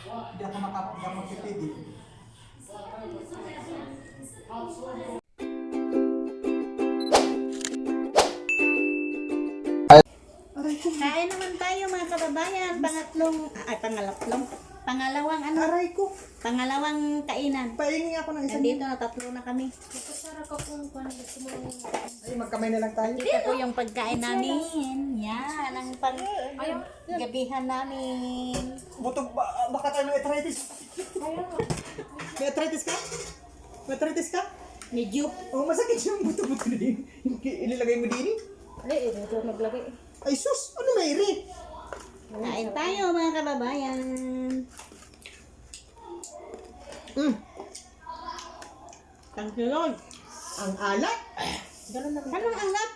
Hindi ako magpipili. Aray ko. Kain naman tayo mga kababayan. Pangatlong, ay pangalatlong. Pangalawang ano? Aray ko. Pangalawang kainan. Pahingi ako ng isang Nandito na tatlo na kami. Kapasara ka kung kung ano gusto mo. Ay, magkamay na lang tayo. Ito po yung pagkain namin. Yan, ang pang gabihan namin. Butog, ba, baka tayo may arthritis. May arthritis ka? May arthritis ka? Medyo. Oh, masakit yung buto-buto na din. Ililagay mo din eh. Ay, ito naglagay. Ay sus, ano may rin? Kain tayo mga kababayan. Mm, Thank you Lord. ang alat. Ganun na. Anong alat?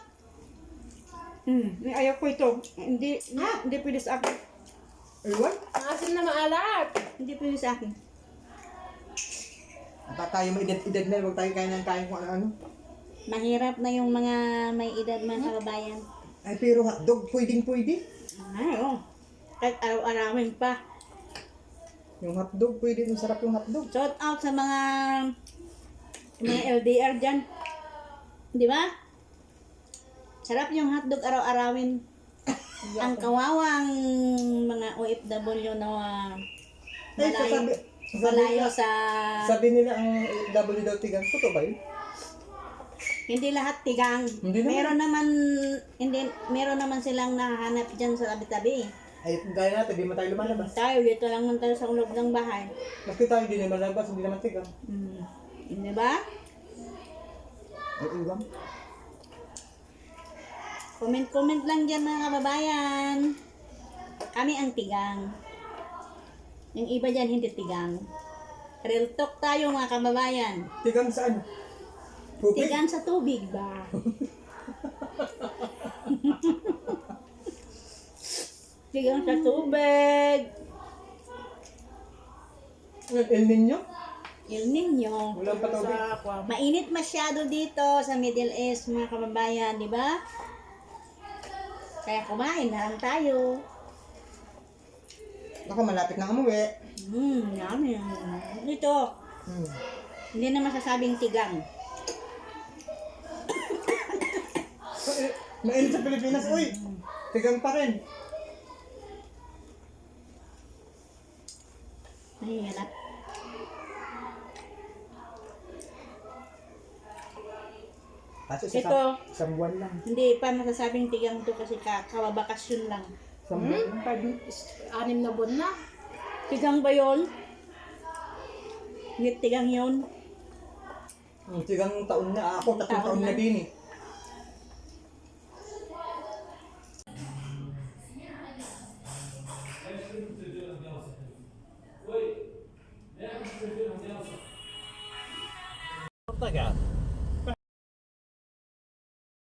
Hmm, ayaw ko ito. Hindi, hindi pwede sa akin. Ewan. Ang asin na maalat. Hindi pwede sa akin. Baka tayo may edad-edad na, huwag tayo kain ng kain kung ano-ano. Mahirap na yung mga may edad mga kababayan. Ay, pero hotdog, pwedeng-pwede. Ay, oh. Kahit araw-arawin pa. Yung hotdog, pwede. Ang sarap yung hotdog. Shout out sa mga mga LDR dyan. Di ba? Sarap yung hotdog araw-arawin. Ang kawawang mga OFW na uh, Ay, malayo, sasabi, sabi, malayo sa... sabi nila ang W daw tigang. Totoo ba yun? Hindi lahat tigang. Hindi naman. Meron naman, hindi, meron naman silang nahanap dyan sa tabi-tabi. Ay, gaya natin, di mo tayo lumalabas. Tayo, dito lang man tayo sa loob ng bahay. Maski tayo di naman lumalabas, hindi naman tigang. Hmm. Di ba? Ay, iwan. Comment-comment lang dyan mga kababayan. Kami ang tigang. Yung iba dyan hindi tigang. Real talk tayo mga kababayan. Tigang saan? Tubig? Tigang sa tubig ba? tigang sa tubig. El Nino? Il Nino. Walang patubig. Mainit masyado dito sa Middle East mga kababayan, di ba? Kaya kumain na lang tayo. Baka malapit na umuwi. Hmm, yummy. Ito, Hmm. hindi na masasabing tigang. Mainit sa Pilipinas, uy! Tigang pa rin. Ay, hanap. Kaso sa Ito. isang buwan lang. Hindi pa masasabing tigang to kasi ka kawabakasyon lang. Isang buwan lang. Pag anim na buwan na. Tigang ba yun? Hindi tigang yun. Hmm, tigang taon na ako, tatlong Taon taon na na. din eh. like a